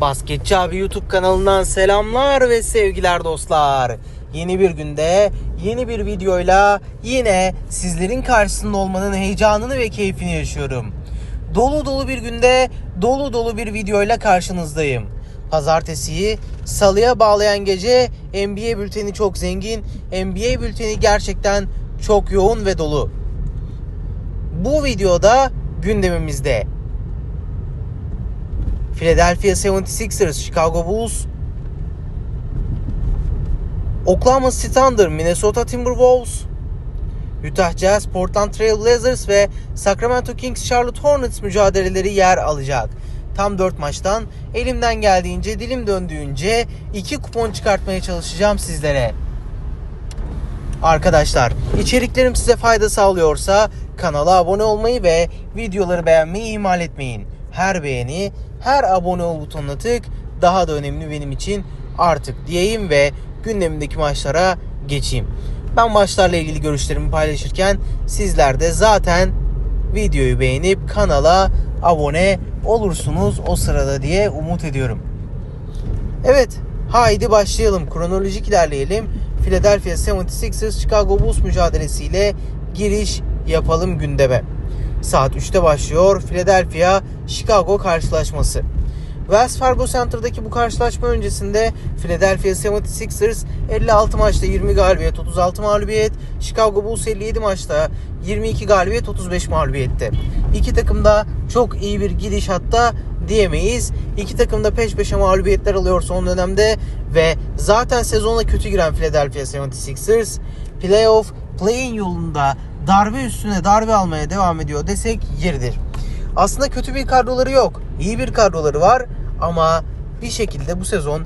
Basketçi abi YouTube kanalından selamlar ve sevgiler dostlar. Yeni bir günde yeni bir videoyla yine sizlerin karşısında olmanın heyecanını ve keyfini yaşıyorum. Dolu dolu bir günde dolu dolu bir videoyla karşınızdayım. Pazartesiyi salıya bağlayan gece NBA bülteni çok zengin. NBA bülteni gerçekten çok yoğun ve dolu. Bu videoda gündemimizde Philadelphia 76ers, Chicago Bulls, Oklahoma City Thunder, Minnesota Timberwolves, Utah Jazz, Portland Trail Blazers ve Sacramento Kings, Charlotte Hornets mücadeleleri yer alacak. Tam 4 maçtan elimden geldiğince, dilim döndüğünce 2 kupon çıkartmaya çalışacağım sizlere. Arkadaşlar içeriklerim size fayda sağlıyorsa kanala abone olmayı ve videoları beğenmeyi ihmal etmeyin. Her beğeni, her abone ol butonuna tık daha da önemli benim için artık diyeyim ve gündemimdeki maçlara geçeyim. Ben maçlarla ilgili görüşlerimi paylaşırken sizler de zaten videoyu beğenip kanala abone olursunuz o sırada diye umut ediyorum. Evet, haydi başlayalım. Kronolojik ilerleyelim. Philadelphia 76ers Chicago Bulls mücadelesiyle giriş yapalım gündeme. Saat 3'te başlıyor Philadelphia Chicago karşılaşması. Wells Fargo Center'daki bu karşılaşma öncesinde Philadelphia 76ers 56 maçta 20 galibiyet, 36 mağlubiyet, Chicago Bulls 57 maçta 22 galibiyet, 35 mağlubiyette. İki takım da çok iyi bir gidiş hatta diyemeyiz. İki takım da peş peşe mağlubiyetler alıyor son dönemde ve zaten sezona kötü giren Philadelphia 76ers playoff play-in yolunda darbe üstüne darbe almaya devam ediyor desek yeridir. Aslında kötü bir kadroları yok. İyi bir kadroları var ama bir şekilde bu sezon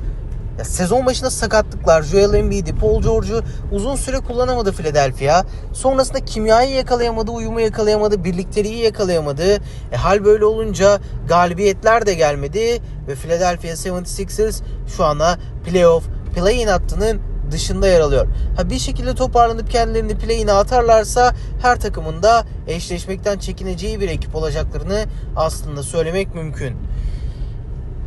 ya sezon başında sakatlıklar, Joel Embiid'i, Paul George'u uzun süre kullanamadı Philadelphia. Sonrasında kimyayı yakalayamadı, uyumu yakalayamadı, birlikteliği yakalayamadı. E, hal böyle olunca galibiyetler de gelmedi ve Philadelphia 76ers şu anda playoff, play-in hattının dışında yer alıyor. Ha bir şekilde toparlanıp kendilerini play-in'e atarlarsa her takımın da eşleşmekten çekineceği bir ekip olacaklarını aslında söylemek mümkün.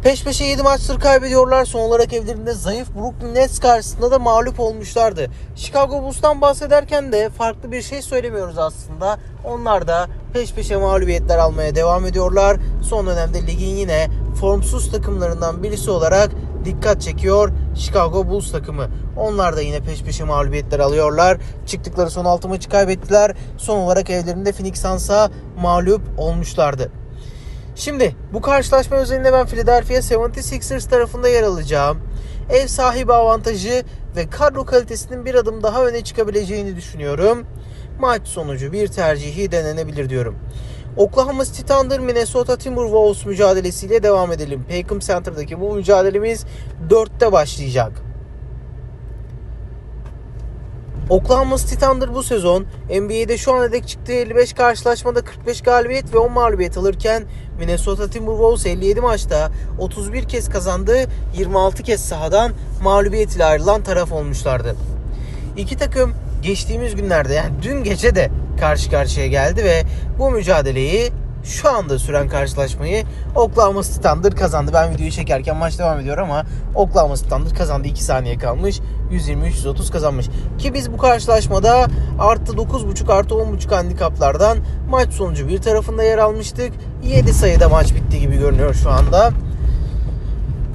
Peş peşe 7 maçtır kaybediyorlar. Son olarak evlerinde zayıf Brooklyn Nets karşısında da mağlup olmuşlardı. Chicago Bulls'tan bahsederken de farklı bir şey söylemiyoruz aslında. Onlar da peş peşe mağlubiyetler almaya devam ediyorlar. Son dönemde ligin yine formsuz takımlarından birisi olarak dikkat çekiyor Chicago Bulls takımı. Onlar da yine peş peşe mağlubiyetler alıyorlar. Çıktıkları son 6 maçı kaybettiler. Son olarak evlerinde Phoenix Suns'a mağlup olmuşlardı. Şimdi bu karşılaşma özelinde ben Philadelphia 76ers tarafında yer alacağım. Ev sahibi avantajı ve kadro kalitesinin bir adım daha öne çıkabileceğini düşünüyorum. Maç sonucu bir tercihi denenebilir diyorum. Oklahoma City Thunder Minnesota Timberwolves mücadelesiyle devam edelim. Paycom Center'daki bu mücadelemiz 4'te başlayacak. Oklahoma City Thunder bu sezon NBA'de şu ana dek çıktığı 55 karşılaşmada 45 galibiyet ve 10 mağlubiyet alırken Minnesota Timberwolves 57 maçta 31 kez kazandı, 26 kez sahadan mağlubiyet ile ayrılan taraf olmuşlardı. İki takım geçtiğimiz günlerde yani dün gece de karşı karşıya geldi ve bu mücadeleyi şu anda süren karşılaşmayı Oklahoma City kazandı. Ben videoyu çekerken maç devam ediyor ama Oklahoma City kazandı. 2 saniye kalmış. 123-130 kazanmış. Ki biz bu karşılaşmada artı 9.5 artı 10.5 handikaplardan maç sonucu bir tarafında yer almıştık. 7 sayıda maç bitti gibi görünüyor şu anda.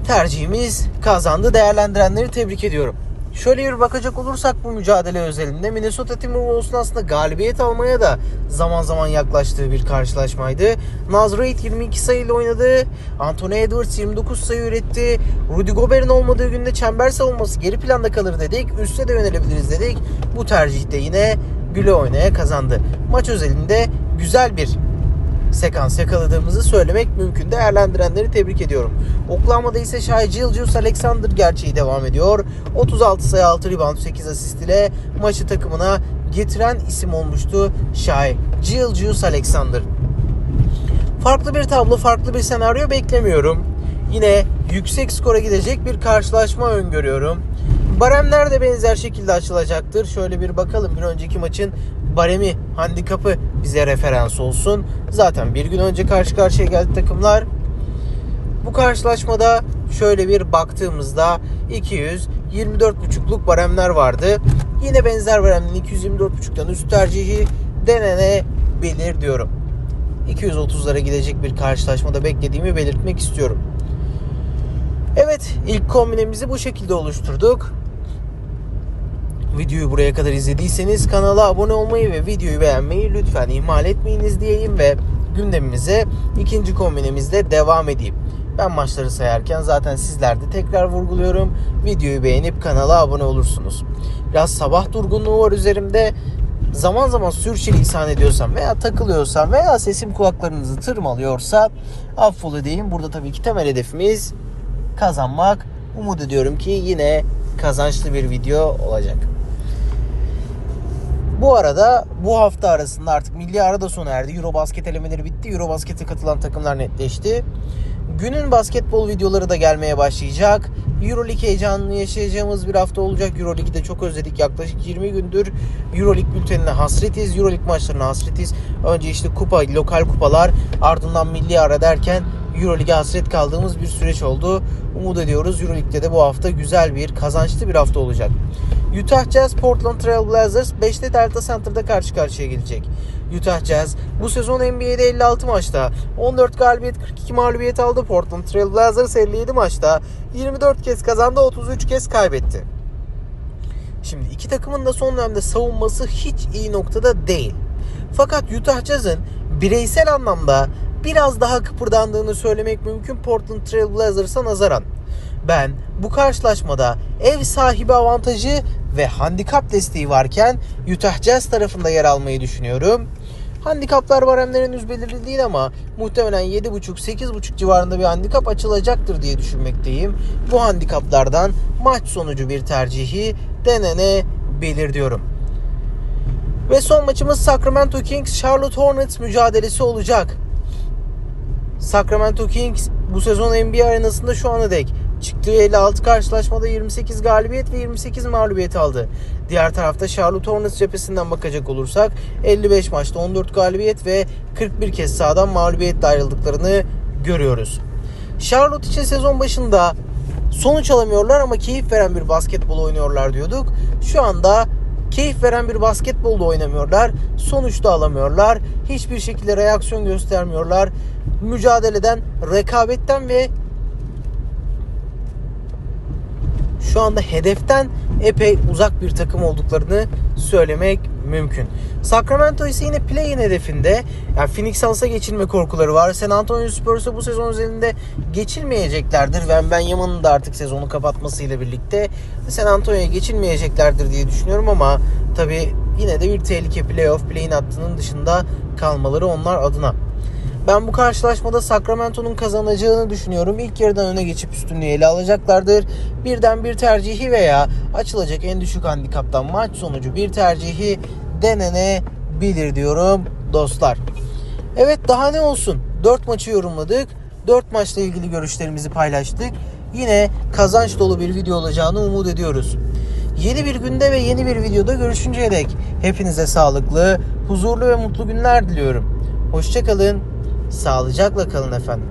Tercihimiz kazandı. Değerlendirenleri tebrik ediyorum. Şöyle bir bakacak olursak bu mücadele özelinde Minnesota Timberwolves'un aslında galibiyet almaya da zaman zaman yaklaştığı bir karşılaşmaydı. Naz Reid 22 sayıyla oynadı. Anthony Edwards 29 sayı üretti. Rudy Gobert'in olmadığı günde çember savunması geri planda kalır dedik. Üste de yönelebiliriz dedik. Bu tercihte yine güle oynaya kazandı. Maç özelinde güzel bir sekans yakaladığımızı söylemek mümkün. Değerlendirenleri tebrik ediyorum. Oklahoma'da ise Shai Gilgeous Alexander gerçeği devam ediyor. 36 sayı 6 rebound 8 asist ile maçı takımına getiren isim olmuştu Shai Gilgeous Alexander. Farklı bir tablo, farklı bir senaryo beklemiyorum. Yine yüksek skora gidecek bir karşılaşma öngörüyorum. Baremler de benzer şekilde açılacaktır. Şöyle bir bakalım bir önceki maçın baremi, handikapı bize referans olsun. Zaten bir gün önce karşı karşıya geldi takımlar. Bu karşılaşmada şöyle bir baktığımızda 224.5'luk baremler vardı. Yine benzer baremlerin 224.5'tan üst tercihi denenebilir diyorum. 230'lara gidecek bir karşılaşmada beklediğimi belirtmek istiyorum. Evet ilk kombinemizi bu şekilde oluşturduk. Videoyu buraya kadar izlediyseniz kanala abone olmayı ve videoyu beğenmeyi lütfen ihmal etmeyiniz diyeyim ve gündemimize ikinci kombinemizle devam edeyim. Ben maçları sayarken zaten sizler de tekrar vurguluyorum. Videoyu beğenip kanala abone olursunuz. Biraz sabah durgunluğu var üzerimde. Zaman zaman sürçülisan ediyorsam veya takılıyorsam veya sesim kulaklarınızı tırmalıyorsa affola deyin. Burada tabii ki temel hedefimiz kazanmak. Umut ediyorum ki yine kazançlı bir video olacak. Bu arada bu hafta arasında artık milli ara da sona erdi. Eurobasket elemeleri bitti. Eurobasket'e katılan takımlar netleşti. Günün basketbol videoları da gelmeye başlayacak. Euroleague heyecanını yaşayacağımız bir hafta olacak. Euroleague'i de çok özledik. Yaklaşık 20 gündür Euroleague bültenine hasretiz. Euroleague maçlarına hasretiz. Önce işte kupa, lokal kupalar ardından milli ara derken Euroleague'e hasret kaldığımız bir süreç oldu. Umut ediyoruz Euroleague'de de bu hafta güzel bir, kazançlı bir hafta olacak. Utah Jazz Portland Trail Blazers 5'te Delta Center'da karşı karşıya gelecek. Utah Jazz bu sezon NBA'de 56 maçta 14 galibiyet 42 mağlubiyet aldı. Portland Trail Blazers 57 maçta 24 kez kazandı 33 kez kaybetti. Şimdi iki takımın da son dönemde savunması hiç iyi noktada değil. Fakat Utah Jazz'ın bireysel anlamda biraz daha kıpırdandığını söylemek mümkün Portland Trail Blazers'a nazaran. Ben bu karşılaşmada ev sahibi avantajı ve handikap desteği varken Utah Jazz tarafında yer almayı düşünüyorum. Handikaplar var hem de henüz belirli değil ama muhtemelen 7.5-8.5 civarında bir handikap açılacaktır diye düşünmekteyim. Bu handikaplardan maç sonucu bir tercihi denenebilir diyorum. Ve son maçımız Sacramento Kings Charlotte Hornets mücadelesi olacak. Sacramento Kings bu sezon NBA arenasında şu ana dek çıktığı 56 karşılaşmada 28 galibiyet ve 28 mağlubiyet aldı. Diğer tarafta Charlotte Hornets cephesinden bakacak olursak 55 maçta 14 galibiyet ve 41 kez sahadan mağlubiyetle ayrıldıklarını görüyoruz. Charlotte için sezon başında sonuç alamıyorlar ama keyif veren bir basketbol oynuyorlar diyorduk. Şu anda keyif veren bir basketbolda oynamıyorlar. Sonuçta alamıyorlar. Hiçbir şekilde reaksiyon göstermiyorlar. Mücadeleden, rekabetten ve şu anda hedeften epey uzak bir takım olduklarını söylemek mümkün. Sacramento ise yine play-in hedefinde. Yani Phoenix Suns'a geçilme korkuları var. San Antonio Spurs'a bu sezon üzerinde geçilmeyeceklerdir. Ve Ben Yaman'ın da artık sezonu kapatmasıyla birlikte San Antonio'ya geçilmeyeceklerdir diye düşünüyorum ama tabi yine de bir tehlike playoff play-in hattının dışında kalmaları onlar adına. Ben bu karşılaşmada Sacramento'nun kazanacağını düşünüyorum. İlk yarıdan öne geçip üstünlüğü ele alacaklardır. Birden bir tercihi veya açılacak en düşük handikaptan maç sonucu bir tercihi denenebilir diyorum dostlar. Evet daha ne olsun? 4 maçı yorumladık. 4 maçla ilgili görüşlerimizi paylaştık. Yine kazanç dolu bir video olacağını umut ediyoruz. Yeni bir günde ve yeni bir videoda görüşünceye dek hepinize sağlıklı, huzurlu ve mutlu günler diliyorum. Hoşçakalın. Sağlıcakla kalın efendim.